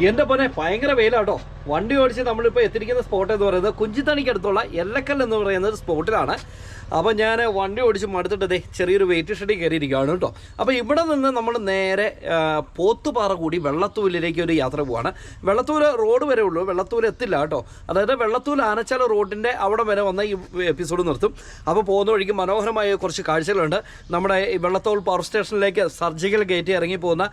എന്റെ പോലെ ഭയങ്കര വെയിലാട്ടോ. വണ്ടി ഓടിച്ച് നമ്മളിപ്പോൾ എത്തിയിരിക്കുന്ന സ്പോട്ട് എന്ന് പറയുന്നത് കുഞ്ചിത്തണിക്കടുത്തുള്ള എല്ലക്കൽ എന്ന് പറയുന്ന ഒരു സ്പോട്ടിലാണ് അപ്പോൾ ഞാൻ വണ്ടി ഓടിച്ച് മടുത്തിട്ടതേ ചെറിയൊരു വെയിറ്റ് ഷെഡിൽ കയറിയിരിക്കുകയാണ് കേട്ടോ. അപ്പോൾ ഇവിടെ നിന്ന് നമ്മൾ നേരെ പോത്തുപാറ കൂടി വെള്ളത്തൂലിലേക്ക് ഒരു യാത്ര പോവാണ്. വെള്ളത്തൂൽ റോഡ് വരെ ഉള്ളൂ. വെള്ളത്തൂൽ എത്തില്ല കേട്ടോ. അതായത് വെള്ളത്തൂൽ ആനച്ചാല റോഡിന്റെ അവിടെ വരെ വന്ന ഈ എപ്പിസോഡ് നിർത്തും. അപ്പോൾ പോകുന്ന വഴിക്ക് മനോഹരമായ കുറച്ച് കാഴ്ചകളുണ്ട്. നമ്മുടെ ഈ വെള്ളത്തോൾ പവർ സ്റ്റേഷനിലേക്ക് സർജിക്കൽ ഗേറ്റ് ഇറങ്ങി പോകുന്ന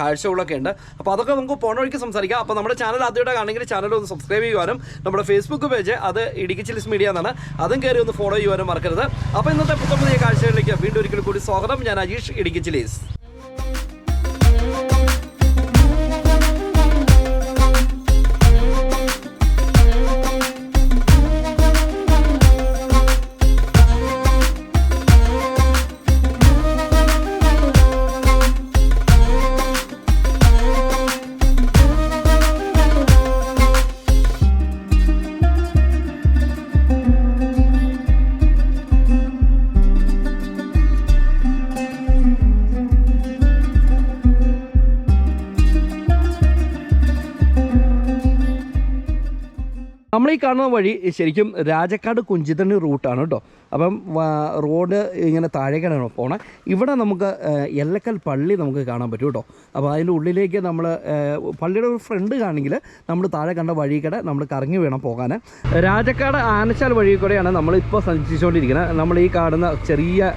കാഴ്ചകളൊക്കെ ഉണ്ട് അപ്പോൾ അതൊക്കെ നമുക്ക് പോണ വഴിക്ക് സംസാരിക്കാം. അപ്പോൾ നമ്മുടെ ചാനൽ ആദ്യമായിട്ട് ആണെങ്കിൽ ചാനൽ ഒന്ന് സബ്സ്ക്രൈബ് ചെയ്യുവാനും നമ്മുടെ ഫേസ്ബുക്ക് പേജ് അത് ഇടുക്കി ചിലിസ് മീഡിയ എന്നാണ്. അതും കയറി ഒന്ന് ഫോളോ ചെയ്യുവാനും മറക്കരുത്. അപ്പോൾ ഇന്നത്തെ പുതിയ പുതിയ കാഴ്ചകളിലേക്ക് വീണ്ടും ഒരിക്കൽ കൂടി സ്വാഗതം. ഞാൻ അജീഷ് ഇടുക്കി ചിലീസ് കാണുന്ന വഴി ശരിക്കും രാജക്കാട് കുഞ്ചിത്തണ്ണി റൂട്ടാണ് കേട്ടോ. അപ്പം റോഡ് ഇങ്ങനെ താഴേക്കാണ് പോണേ. ഇവിടെ നമുക്ക് എല്ലക്കൽ പള്ളി നമുക്ക് കാണാൻ പറ്റും കേട്ടോ. അപ്പോൾ അതിന്റെ ഉള്ളിലേക്ക് നമ്മൾ പള്ളിയുടെ ഒരു ഫ്രണ്ട് കാണെങ്കിൽ നമ്മൾ താഴെ കണ്ട വഴി നമ്മൾ കറങ്ങി വേണം പോകാൻ രാജക്കാട് ആനച്ചാൽ വഴി കൂടെയാണ് നമ്മളിപ്പോൾ സഞ്ചരിച്ചുകൊണ്ടിരിക്കുന്നത്. നമ്മൾ ഈ കാണുന്ന ചെറിയ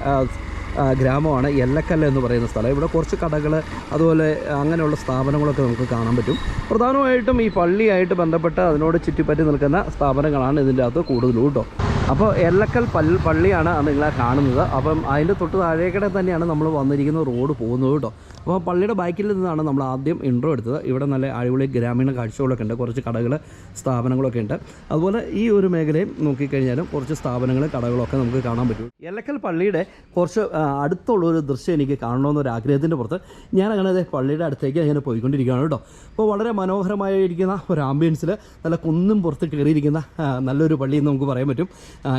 ഗ്രാമമാണ് എല്ലക്കല്ല് എന്ന് പറയുന്ന സ്ഥലം. ഇവിടെ കുറച്ച് കടകൾ അതുപോലെ അങ്ങനെയുള്ള സ്ഥാപനങ്ങളൊക്കെ നമുക്ക് കാണാൻ പറ്റും. പ്രധാനമായിട്ടും ഈ പള്ളിയായിട്ട് ബന്ധപ്പെട്ട് അതിനോട് ചുറ്റിപ്പറ്റി നിൽക്കുന്ന സ്ഥാപനങ്ങളാണ് ഇതിന്റെ അകത്ത് കൂടുതലും കേട്ടോ. അപ്പോൾ എല്ലക്കൽ പൽ പള്ളിയാണ് നിങ്ങളെ കാണുന്നത്. അപ്പം അതിന്റെ തൊട്ട് താഴേക്കടെ തന്നെയാണ് നമ്മൾ വന്നിരിക്കുന്ന റോഡ് പോകുന്നത് കേട്ടോ. അപ്പോൾ പള്ളിയുടെ ബാക്കിൽ നിന്നാണ് നമ്മൾ ആദ്യം ഇൻട്രോ എടുത്തത്. ഇവിടെ നല്ല അടിപൊളി ഗ്രാമീണ കാഴ്ചകളൊക്കെ ഉണ്ട്. കുറച്ച് കടകൾ സ്ഥാപനങ്ങളൊക്കെ ഉണ്ട്. അതുപോലെ ഈ ഒരു മേഖലയും നോക്കിക്കഴിഞ്ഞാലും കുറച്ച് സ്ഥാപനങ്ങൾ കടകളൊക്കെ നമുക്ക് കാണാൻ പറ്റും. എല്ലക്കൽ പള്ളിയുടെ കുറച്ച് അടുത്തുള്ള ഒരു ദൃശ്യം എനിക്ക് കാണണമെന്നൊരു ആഗ്രഹത്തിന്റെ പുറത്ത് ഞാൻ അങ്ങനെ അതേ പള്ളിയുടെ അടുത്തേക്ക് അങ്ങനെ പോയിക്കൊണ്ടിരിക്കുകയാണ് കേട്ടോ. അപ്പോൾ വളരെ മനോഹരമായിരിക്കുന്ന ഒരു ആംബിയൻസിൽ നല്ല കുന്നും പുറത്ത് കയറിയിരിക്കുന്ന നല്ലൊരു പള്ളി എന്ന് നമുക്ക് പറയാൻ പറ്റും.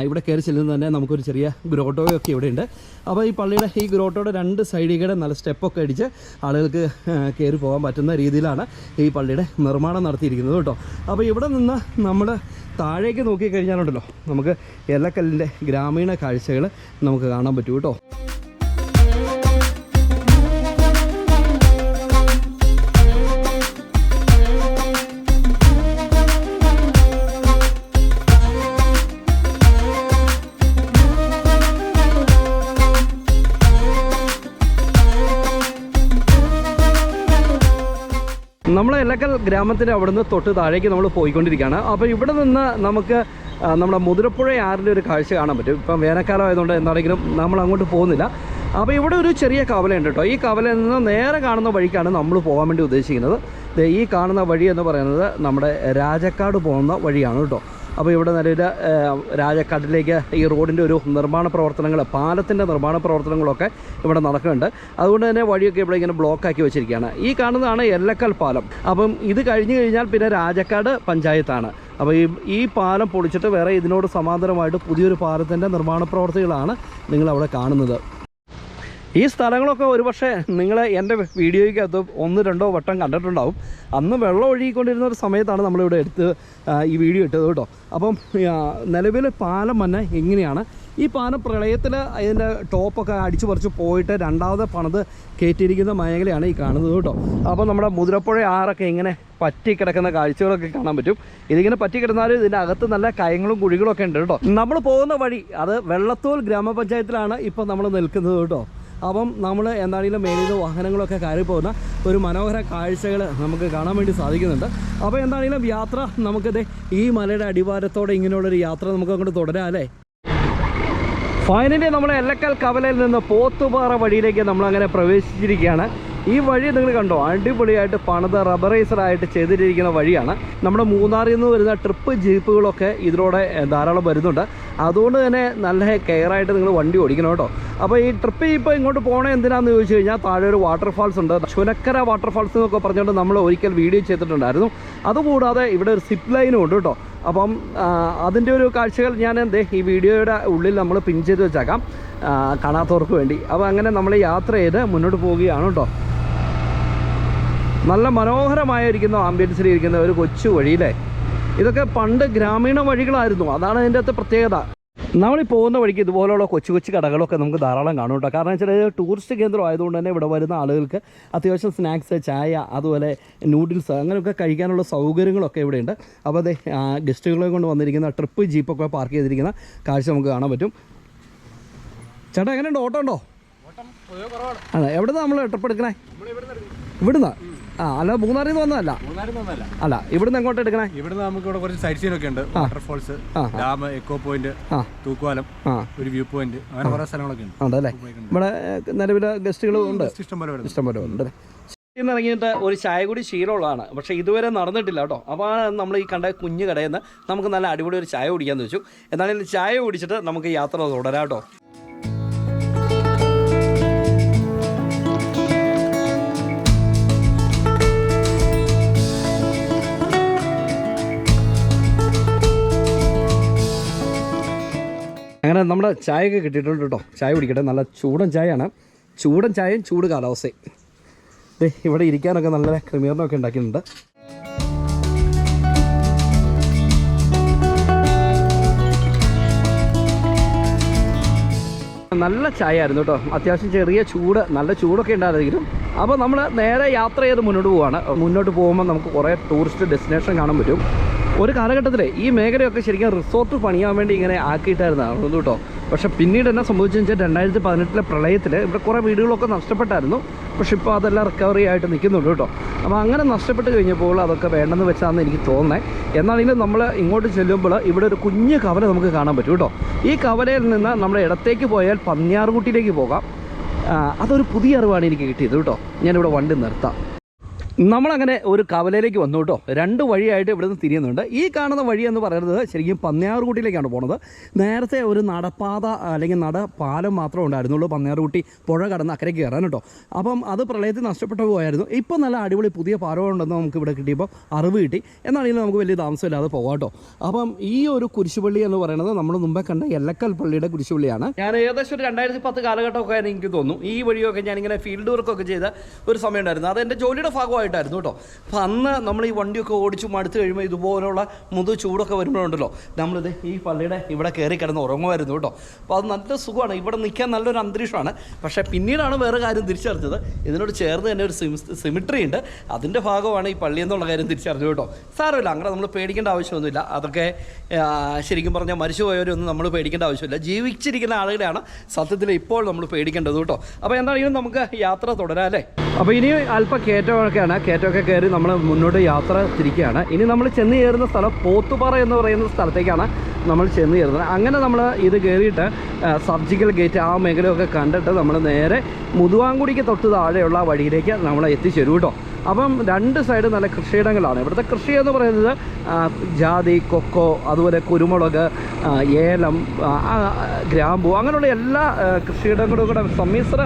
ഇവിടെ കയറി ചെല്ലുന്നത് തന്നെ നമുക്കൊരു ചെറിയ ഗ്രോട്ടോയൊക്കെ ഇവിടെ ഉണ്ട് അപ്പോൾ ഈ പള്ളിയുടെ ഈ ഗ്രോട്ടോയുടെ രണ്ട് സൈഡിൽ കൂടെ നല്ല സ്റ്റെപ്പൊക്കെ അടിച്ച് ആളുകൾക്ക് കയറി പോകാൻ പറ്റുന്ന രീതിയിലാണ് ഈ പള്ളിയുടെ നിർമ്മാണം നടത്തിയിരിക്കുന്നത് കേട്ടോ. അപ്പോൾ ഇവിടെ നിന്ന് നമ്മൾ താഴേക്ക് നോക്കിക്കഴിഞ്ഞാലുണ്ടല്ലോ നമുക്ക് എല്ലക്കല്ലിന്റെ ഗ്രാമീണ കാഴ്ചകൾ നമുക്ക് കാണാൻ പറ്റും കേട്ടോ. നമ്മൾ എല്ലക്കൽ ഗ്രാമത്തിന്റെ അവിടുന്ന് തൊട്ട് താഴേക്ക് നമ്മൾ പോയിക്കൊണ്ടിരിക്കുകയാണ്. അപ്പോൾ ഇവിടെ നിന്ന് നമുക്ക് നമ്മുടെ മുതിരപ്പുഴ ആറിന്റെ ഒരു കാഴ്ച കാണാൻ പറ്റും. ഇപ്പം വേനൽക്കാലം ആയതുകൊണ്ട് എന്താണെങ്കിലും നമ്മൾ അങ്ങോട്ട് പോകുന്നില്ല. അപ്പോൾ ഇവിടെ ഒരു ചെറിയ കവലയുണ്ട് കേട്ടോ. ഈ കവലയിൽ നിന്ന് നേരെ കാണുന്ന വഴിക്കാണ് നമ്മൾ പോകാൻ വേണ്ടി ഉദ്ദേശിക്കുന്നത്. ഈ കാണുന്ന വഴി എന്ന് പറയുന്നത് നമ്മുടെ രാജക്കാട് പോകുന്ന വഴിയാണ് കേട്ടോ. അപ്പോൾ ഇവിടെ നിലവിൽ രാജക്കാട്ടിലേക്ക് ഈ റോഡിന്റെ ഒരു നിർമ്മാണ പ്രവർത്തനങ്ങൾ പാലത്തിന്റെ നിർമ്മാണ പ്രവർത്തനങ്ങളൊക്കെ ഇവിടെ നടക്കുന്നുണ്ട്. അതുകൊണ്ട് തന്നെ വഴിയൊക്കെ ഇവിടെ ഇങ്ങനെ ബ്ലോക്കാക്കി വെച്ചിരിക്കുകയാണ്. ഈ കാണുന്നതാണ് എല്ലക്കൽ പാലം. അപ്പം ഇത് കഴിഞ്ഞ് കഴിഞ്ഞാൽ പിന്നെ രാജക്കാട് പഞ്ചായത്താണ്. അപ്പോൾ ഈ ഈ പാലം പൊളിച്ചിട്ട് വേറെ ഇതിനോട് സമാന്തരമായിട്ട് പുതിയൊരു പാലത്തിന്റെ നിർമ്മാണ പ്രവർത്തികളാണ് നിങ്ങളവിടെ കാണുന്നത്. ഈ സ്ഥലങ്ങളൊക്കെ ഒരുപക്ഷെ നിങ്ങൾ എന്റെ വീഡിയോയ്ക്കകത്ത് ഒന്ന് രണ്ടോ വട്ടം കണ്ടിട്ടുണ്ടാവും. അന്ന് വെള്ളം ഒഴുകിക്കൊണ്ടിരുന്ന ഒരു സമയത്താണ് നമ്മളിവിടെ എടുത്ത് ഈ വീഡിയോ ഇട്ടത് കേട്ടോ. അപ്പം നിലവിൽ പാലം തന്നെ എങ്ങനെയാണ്? ഈ പാലം പ്രളയത്തിൽ അതിന്റെ ടോപ്പൊക്കെ അടിച്ചു പറിച്ച് പോയിട്ട് രണ്ടാമത് പണിത് കയറ്റിയിരിക്കുന്ന മേഖലയാണ് ഈ കാണുന്നത് കേട്ടോ. അപ്പോൾ നമ്മുടെ മുതിരപ്പുഴ ആറൊക്കെ ഇങ്ങനെ പറ്റിക്കിടക്കുന്ന കാഴ്ചകളൊക്കെ കാണാൻ പറ്റും. ഇതിങ്ങനെ പറ്റിക്കിടന്നാലും ഇതിന്റെ അകത്ത് നല്ല കയങ്ങളും കുഴികളും ഒക്കെ ഉണ്ട് കേട്ടോ. നമ്മൾ പോകുന്ന വഴി അത് വെള്ളത്തോൽ ഗ്രാമപഞ്ചായത്തിലാണ് ഇപ്പോൾ നമ്മൾ നിൽക്കുന്നത് കേട്ടോ. അപ്പം നമ്മൾ എന്താണെങ്കിലും നിന്ന് വാഹനങ്ങളൊക്കെ കയറി പോകുന്ന ഒരു മനോഹര കാഴ്ചകൾ നമുക്ക് കാണാൻ വേണ്ടി സാധിക്കുന്നുണ്ട്. അപ്പോൾ എന്താണെങ്കിലും യാത്ര നമുക്കിത് ഈ മലയുടെ അടിവാരത്തോടെ ഇങ്ങനെയുള്ളൊരു യാത്ര നമുക്ക് അങ്ങോട്ട് തുടരാം അല്ലേ? ഫൈനലി നമ്മൾ എല്ലക്കൽ കവലയിൽ നിന്ന് പോത്തുപാറ വഴിയിലേക്ക് നമ്മളങ്ങനെ പ്രവേശിച്ചിരിക്കുകയാണ്. ഈ വഴി നിങ്ങൾ കണ്ടോ? അടിപൊളിയായിട്ട് പണിത് റബ്ബറൈസറായിട്ട് ചെയ്തിരിക്കുന്ന വഴിയാണ്. നമ്മുടെ മൂന്നാറിൽ നിന്ന് വരുന്ന ട്രിപ്പ് ജീപ്പുകളൊക്കെ ഇതിലൂടെ ധാരാളം വരുന്നുണ്ട്. അതുകൊണ്ട് തന്നെ നല്ല കെയറായിട്ട് നിങ്ങൾ വണ്ടി ഓടിക്കണം കേട്ടോ. അപ്പോൾ ഈ ട്രിപ്പ് ഇപ്പോൾ ഇങ്ങോട്ട് പോകണേ എന്തിനാന്ന് ചോദിച്ചു കഴിഞ്ഞാൽ താഴെ ഒരു വാട്ടർഫാൾസ് ഉണ്ട്. ചുനക്കര വാട്ടർഫാൾസ് എന്നൊക്കെ പറഞ്ഞുകൊണ്ട് നമ്മൾ ഒരിക്കൽ വീഡിയോ ചെയ്തിട്ടുണ്ടായിരുന്നു. അതുകൂടാതെ ഇവിടെ ഒരു സിപ്പ് ലൈനും ഉണ്ട് കേട്ടോ. അപ്പം അതിന്റെ ഒരു കാഴ്ചകൾ ഞാൻ എന്തേ ഈ വീഡിയോയുടെ ഉള്ളിൽ നമ്മൾ പിൻ ചെയ്ത് വെച്ചേക്കാം. കാണാത്തവർക്ക് വേണ്ടി. അപ്പോൾ അങ്ങനെ നമ്മൾ യാത്ര ചെയ്ത് മുന്നോട്ട് പോവുകയാണ് കേട്ടോ. നല്ല മനോഹരമായിരിക്കുന്ന ആംബിയൻസിൽ ഇരിക്കുന്ന ഒരു കൊച്ചു വഴിയില്ലേ ഇതൊക്കെ പണ്ട് ഗ്രാമീണ വഴികളായിരുന്നു. അതാണ് ഇതിന്റെ അകത്ത് പ്രത്യേകത. നമ്മളീ പോകുന്ന വഴിക്ക് ഇതുപോലുള്ള കൊച്ചു കൊച്ചു കടകളൊക്കെ നമുക്ക് ധാരാളം കാണും കേട്ടോ. കാരണം വെച്ചാൽ ടൂറിസ്റ്റ് കേന്ദ്രം ആയതുകൊണ്ട് തന്നെ ഇവിടെ വരുന്ന ആളുകൾക്ക് അത്യാവശ്യം സ്നാക്സ് ചായ അതുപോലെ നൂഡിൽസ് അങ്ങനെയൊക്കെ കഴിക്കാനുള്ള സൗകര്യങ്ങളൊക്കെ ഇവിടെയുണ്ട്. അപ്പോൾ അതെ ഗസ്റ്റുകളെ കൊണ്ട് വന്നിരിക്കുന്ന ട്രിപ്പ് ജീപ്പൊക്കെ പാർക്ക് ചെയ്തിരിക്കുന്ന കാഴ്ച നമുക്ക് കാണാൻ പറ്റും. ചേട്ടാ എങ്ങനെയുണ്ട്? ഓട്ടോ ഉണ്ടോ? അതെ എവിടെ നമ്മൾ ട്രിപ്പ് എടുക്കണേ? ഇവിടുന്ന്? ആ അല്ല മൂന്നാറിൽ നിന്ന് വന്നതല്ല. അല്ല ഇവിടുന്ന് എങ്ങോട്ട് എടുക്കണേ? ഇവിടുന്ന് നമുക്ക് ഇവിടെ കുറച്ച് സൈറ്റ് സീനൊക്കെ ഒക്കെ ഉണ്ട്. വാട്ടർഫോൾസ് ഡാം എക്കോ പോയിന്റ് തൂക്കുവാലം ഒരു വ്യൂ പോയിന്റ് അങ്ങനെ കുറെ സ്ഥലങ്ങളൊക്കെ ഉണ്ട്. ഉണ്ടല്ലേ? ഇവിടെ നിലവിലെ ഗസ്റ്റുകളും ഉണ്ട്. ഇഷ്ടംപോലെ ഇഷ്ടംപോലെ വരുന്നു ഇഷ്ടം പോലെ ഉണ്ട്. ഇന്ന് ഇറങ്ങിയിട്ട് ഒരു ചായ കൂടി ശീലമുള്ളതാണ്. പക്ഷേ ഇതുവരെ നടന്നിട്ടില്ല കേട്ടോ. അപ്പോൾ ആ നമ്മൾ ഈ കണ്ട കുഞ്ഞു കടയിൽ നിന്ന് നമുക്ക് നല്ല അടിപൊളി ഒരു ചായ കുടിക്കാമെന്ന് വെച്ചു. എന്നാലും ചായ കുടിച്ചിട്ട് നമുക്ക് യാത്ര തുടരാം കേട്ടോ. അങ്ങനെ നമ്മുടെ ചായയൊക്കെ കിട്ടിയിട്ടുണ്ട് കേട്ടോ. ചായ കുടിക്കട്ടെ. നല്ല ചൂടൻ ചായയാണ്. ചൂടൻ ചായയും ചൂട് കാലാവസ്ഥയും. ഇവിടെ ഇരിക്കാനൊക്കെ നല്ല ക്രമീകരണമൊക്കെ ഉണ്ടാക്കിയിട്ടുണ്ട്. നല്ല ചായ ആയിരുന്നു കേട്ടോ. അത്യാവശ്യം ചെറിയ ചൂട് നല്ല ചൂടൊക്കെ ഉണ്ടായിരുന്നെങ്കിലും. അപ്പോൾ നമ്മൾ നേരെ യാത്ര ചെയ്ത് മുന്നോട്ട് പോവാണ്. മുന്നോട്ട് പോകുമ്പോൾ നമുക്ക് കുറേ ടൂറിസ്റ്റ് ഡെസ്റ്റിനേഷൻ കാണാൻ പറ്റും. ഒരു കാലഘട്ടത്തിൽ ഈ മേഖലയൊക്കെ ശരിക്കും റിസോർട്ട് പണിയാൻ വേണ്ടി ഇങ്ങനെ ആക്കിയിട്ടായിരുന്നു കേട്ടോ. പക്ഷെ പിന്നീട് എന്നാ സംഭവിച്ചെന്ന് വെച്ചാൽ രണ്ടായിരത്തി പതിനെട്ടിലെ പ്രളയത്തിൽ ഇവിടെ കുറേ വീടുകളൊക്കെ നഷ്ടപ്പെട്ടായിരുന്നു. പക്ഷെ ഇപ്പോൾ അതെല്ലാം റിക്കവറി ആയിട്ട് നിൽക്കുന്നുണ്ട് കേട്ടോ. അപ്പോൾ അങ്ങനെ നഷ്ടപ്പെട്ട് കഴിഞ്ഞപ്പോൾ അതൊക്കെ വേണ്ടെന്ന് വെച്ചാണെന്ന് എനിക്ക് തോന്നുന്നത് എന്നാണെങ്കിലും നമ്മൾ ഇങ്ങോട്ട് ചെല്ലുമ്പോൾ ഇവിടെ ഒരു കുഞ്ഞു കവല നമുക്ക് കാണാൻ പറ്റും കേട്ടോ. ഈ കവലയിൽ നിന്ന് നമ്മൾ ഇടത്തേക്ക് പോയാൽ പന്നിയാർകുട്ടിയിലേക്ക് പോകാം. അതൊരു പുതിയ അറിവാണ് എനിക്ക് കിട്ടിയത് കേട്ടോ. ഞാനിവിടെ വണ്ടി നിർത്താം. നമ്മളങ്ങനെ ഒരു കവലയിലേക്ക് വന്നു കേട്ടോ. രണ്ട് വഴിയായിട്ട് ഇവിടെ നിന്ന് തിരിയുന്നുണ്ട്. ഈ കാണുന്ന വഴി എന്ന് പറയുന്നത് ശരിക്കും പന്നിയാർകുട്ടിയിലേക്കാണ് പോണത്. നേരത്തെ ഒരു നടപ്പാത അല്ലെങ്കിൽ നടപ്പാലം മാത്രമേ ഉണ്ടായിരുന്നുള്ളൂ. പന്നിയാർകുട്ടി പുഴ കടന്ന് അക്കരയ്ക്ക് കയറാൻ കേട്ടോ. അപ്പം അത് പ്രളയത്തിൽ നഷ്ടപ്പെട്ടു പോയായിരുന്നു. ഇപ്പം നല്ല അടിപൊളി പുതിയ പാലം ഉണ്ടെന്ന് നമുക്ക് ഇവിടെ കിട്ടിയപ്പോൾ അറിവ് കിട്ടി. എന്നാണെങ്കിലും നമുക്ക് വലിയ താമസമില്ലാതെ പോകാം കേട്ടോ. അപ്പം ഈ ഒരു കുരിശുപള്ളി എന്ന് പറയുന്നത് നമ്മൾ മുമ്പേ കണ്ട എല്ലക്കൽ പള്ളിയുടെ കുരിശുപള്ളിയാണ്. ഞാൻ ഏകദേശം ഒരു രണ്ടായിരത്തി പത്ത് കാലഘട്ടമൊക്കെ എനിക്ക് തോന്നുന്നു. ഈ വഴിയൊക്കെ ഞാനിങ്ങനെ ഫീൽഡ് വർക്കൊക്കെ ചെയ്ത ഒരു സമയം ഉണ്ടായിരുന്നു അത് എന്റെ ജോലിയുടെ ഭാഗമായിട്ടായിരുന്നു കേട്ടോ. അപ്പം അന്ന് നമ്മൾ ഈ വണ്ടിയൊക്കെ ഓടിച്ചു മടുത്ത് കഴിയുമ്പോൾ ഇതുപോലുള്ള മുതു ചൂടൊക്കെ വരുമ്പോഴുണ്ടല്ലോ. നമ്മളിത് ഈ പള്ളിയുടെ ഇവിടെ കയറി കിടന്ന് ഉറങ്ങുമായിരുന്നു കേട്ടോ. അപ്പോൾ അത് നല്ല സുഖമാണ്. ഇവിടെ നിൽക്കാൻ നല്ലൊരു അന്തരീക്ഷമാണ്. പക്ഷേ പിന്നീടാണ് വേറെ കാര്യം തിരിച്ചറിഞ്ഞത്. ഇതിനോട് ചേർന്ന് തന്നെ ഒരു സിമിട്രി ഉണ്ട്. അതിന്റെ ഭാഗമാണ് ഈ പള്ളി എന്നുള്ള കാര്യം തിരിച്ചറിഞ്ഞു കേട്ടോ. സാരമില്ല. അങ്ങനെ നമ്മൾ പേടിക്കേണ്ട ആവശ്യമൊന്നുമില്ല. അതൊക്കെ ശരിക്കും പറഞ്ഞാൽ മരിച്ചു പോയവരൊന്നും നമ്മൾ പേടിക്കേണ്ട ആവശ്യമില്ല. ജീവിച്ചിരിക്കുന്ന ആളുകളെയാണ് സത്യത്തിൽ ഇപ്പോൾ നമ്മൾ പേടിക്കേണ്ടത് കേട്ടോ. അപ്പോൾ എന്താണെങ്കിലും നമുക്ക് യാത്ര തുടരാം അല്ലേ? അപ്പോൾ ഇനി അല്പം കയറ്റമൊക്കെയാണ് കയറ്റമൊക്കെ കയറി നമ്മൾ മുന്നോട്ട് യാത്ര തിരിക്കുകയാണ്. ഇനി നമ്മൾ ചെന്ന് കയറുന്ന സ്ഥലം പോത്തുപാറ എന്ന് പറയുന്ന സ്ഥലത്തേക്കാണ് നമ്മൾ ചെന്ന് കയറുന്നത്. അങ്ങനെ നമ്മൾ ഇത് കയറിയിട്ട് സർജിക്കൽ ഗേറ്റ് ആ മേഖലയൊക്കെ കണ്ടിട്ട് നമ്മൾ നേരെ മുതുവാങ്കുടിക്ക് തൊട്ട് താഴെയുള്ള വഴിയിലേക്ക് നമ്മൾ എത്തിച്ചേരും കേട്ടോ. അപ്പം രണ്ട് സൈഡ് നല്ല കൃഷിയിടങ്ങളാണ്. ഇവിടുത്തെ കൃഷി എന്ന് പറയുന്നത് ജാതി കൊക്കോ അതുപോലെ കുരുമുളക് ഏലം ഗ്രാമ്പു അങ്ങനെയുള്ള എല്ലാ കൃഷിയിടങ്ങളും കൂടെ സമ്മിശ്ര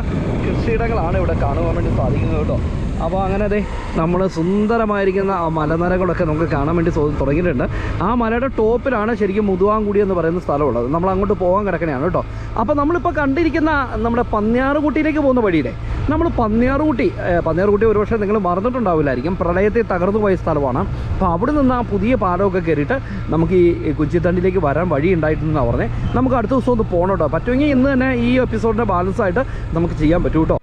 കൃഷിയിടങ്ങളാണ് ഇവിടെ കാണുവാൻ വേണ്ടി സാധിക്കുന്നത് കേട്ടോ. അപ്പോൾ അങ്ങനെ അതെ നമ്മൾ സുന്ദരമായിരിക്കുന്ന ആ മലനിരകളൊക്കെ നമുക്ക് കാണാൻ വേണ്ടി തുടങ്ങിയിട്ടുണ്ട്. ആ മലയുടെ ടോപ്പിലാണ് ശരിക്കും മുതുവാങ്കുടി എന്ന് പറയുന്ന സ്ഥലമുള്ളത്. നമ്മൾ അങ്ങോട്ട് പോകാൻ കിടക്കണയാണ് കേട്ടോ. അപ്പോൾ നമ്മളിപ്പോൾ കണ്ടിരിക്കുന്ന നമ്മുടെ പന്നിയാറുകുട്ടിയിലേക്ക് പോകുന്ന വഴിയിലെ നമ്മൾ പന്നിയാറുകുട്ടി പന്നിയാറുകുട്ടി ഒരുപക്ഷെ നിങ്ങൾ മറന്നിട്ടുണ്ടാവില്ലായിരിക്കും. പ്രളയത്തെ തകർന്നു പോയ സ്ഥലമാണ്. അപ്പോൾ അവിടെ നിന്ന് ആ പുതിയ പാലമൊക്കെ കയറിയിട്ട് നമുക്ക് ഈ കുച്ചിത്തണ്ടിലേക്ക് വരാൻ വഴി ഉണ്ടായിട്ടുണ്ടെന്നാണ് പറഞ്ഞത്. നമുക്ക് അടുത്ത ദിവസം ഒന്ന് പോകണം കേട്ടോ. പറ്റുമെങ്കിൽ ഇന്ന് തന്നെ ഈ എപ്പിസോഡിന്റെ ബാലൻസ് ആയിട്ട് നമുക്ക് ചെയ്യാൻ പറ്റൂ കേട്ടോ.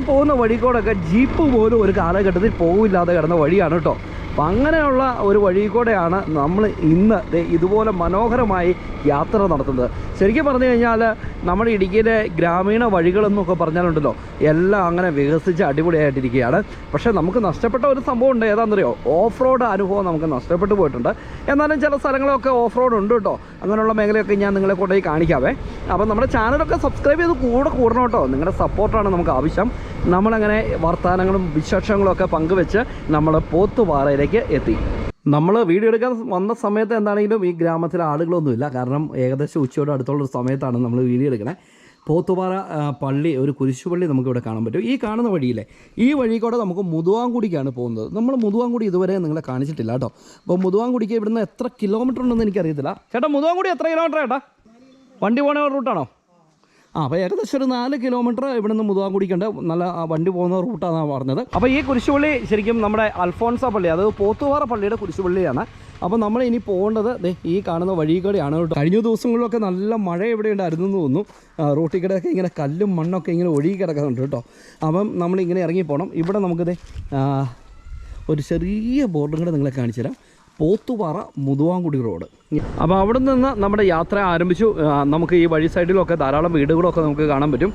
നമ്മളീ പോകുന്ന വഴി കൂടെയൊക്കെ ജീപ്പ് പോലും ഒരു കാലഘട്ടത്തിൽ പോകില്ലാതെ കിടന്ന വഴിയാണ് കേട്ടോ. അപ്പം അങ്ങനെയുള്ള ഒരു വഴി കൂടെയാണ് നമ്മൾ ഇന്ന് ഇതുപോലെ മനോഹരമായി യാത്ര നടത്തുന്നത്. ശരിക്കും പറഞ്ഞു കഴിഞ്ഞാൽ നമ്മുടെ ഇടുക്കിയിലെ ഗ്രാമീണ വഴികളെന്നൊക്കെ പറഞ്ഞാലുണ്ടല്ലോ എല്ലാം അങ്ങനെ വികസിച്ച് അടിപൊളിയായിട്ടിരിക്കുകയാണ്. പക്ഷേ നമുക്ക് നഷ്ടപ്പെട്ട ഒരു സംഭവം ഉണ്ട് ഏതാണെന്നറിയോ? ഓഫ് റോഡ് അനുഭവം നമുക്ക് നഷ്ടപ്പെട്ടു പോയിട്ടുണ്ട്. എന്നാലും ചില സ്ഥലങ്ങളൊക്കെ ഓഫ് റോഡ് ഉണ്ട് കേട്ടോ. അങ്ങനെയുള്ള മേഖലയൊക്കെ ഞാൻ നിങ്ങളെ കൊണ്ടുപോയി കാണിക്കാവേ. അപ്പം നമ്മുടെ ചാനലൊക്കെ സബ്സ്ക്രൈബ് ചെയ്ത് കൂടെ കൂടണം കേട്ടോ. നിങ്ങളുടെ സപ്പോർട്ടാണ് നമുക്ക് ആവശ്യം. നമ്മളങ്ങനെ വർത്തമാനങ്ങളും വിശേഷങ്ങളും ഒക്കെ പങ്കുവെച്ച് നമ്മൾ പോത്തുപാറയിലേക്ക് എത്തി. നമ്മൾ വീഡിയോ എടുക്കാൻ വന്ന സമയത്ത് എന്താണെങ്കിലും ഈ ഗ്രാമത്തിലെ ആളുകളൊന്നുമില്ല. കാരണം ഏകദേശം ഉച്ചയോട് അടുത്തുള്ള ഒരു സമയത്താണ് നമ്മൾ വീഡിയോ എടുക്കണേ. പോത്തുപാറ പള്ളി ഒരു കുരിശുപള്ളി നമുക്കിവിടെ കാണാൻ പറ്റും. ഈ കാണുന്ന വഴിയില്ലേ ഈ വഴി കൂടെ നമുക്ക് മുതുവാങ്കുടിക്കാണ് പോകുന്നത്. നമ്മൾ മുതുവാങ്കുടി ഇതുവരെ നിങ്ങളെ കാണിച്ചിട്ടില്ല കേട്ടോ. അപ്പോൾ മുതുവാങ്കുടിക്ക് ഇവിടുന്ന് എത്ര കിലോമീറ്റർ ഉണ്ടെന്ന് എനിക്കറിയത്തില്ല. ചേട്ടാ മുതുവാങ്കുടി എത്ര കിലോമീറ്റർ ചേട്ടാ? വണ്ടി പോകണ റൂട്ടാണോ? ആ അപ്പോൾ ഏകദേശം ഒരു നാല് കിലോമീറ്റർ ഇവിടെ നിന്ന് മുതുവാങ്കുടിക്കുണ്ട് നല്ല വണ്ടി പോകുന്ന റൂട്ടാണ് പറഞ്ഞത്. അപ്പോൾ ഈ കുരിശുപള്ളി ശരിക്കും നമ്മുടെ അൽഫോൺസ പള്ളി അതായത് പോത്തുവാറ പള്ളിയുടെ കുരിശുപള്ളിയാണ്. അപ്പോൾ നമ്മൾ ഇനി പോകേണ്ടത് ഈ കാണുന്ന വഴി കൂടെയാണ് കഴിഞ്ഞ ദിവസങ്ങളിലൊക്കെ നല്ല മഴ ഇവിടെ ഉണ്ടായിരുന്നു എന്ന് തോന്നുന്നു. റോട്ടിൽ കൂടെയൊക്കെ ഇങ്ങനെ കല്ലും മണ്ണൊക്കെ ഇങ്ങനെ ഒഴുകി കിടക്കുന്നുണ്ട് കേട്ടോ. അപ്പം നമ്മളിങ്ങനെ ഇറങ്ങി പോകണം ഇവിടെ നമുക്കിത് ഒരു ചെറിയ ബോർഡും കൂടെ നിങ്ങളെ കാണിച്ചു തരാം പോത്തുപാറ മുതുവാങ്കുടി റോഡ്. അപ്പോൾ അവിടെ നിന്ന് നമ്മുടെ യാത്ര ആരംഭിച്ചു. നമുക്ക് ഈ വഴി സൈഡിലൊക്കെ ധാരാളം വീടുകളൊക്കെ നമുക്ക് കാണാൻ പറ്റും.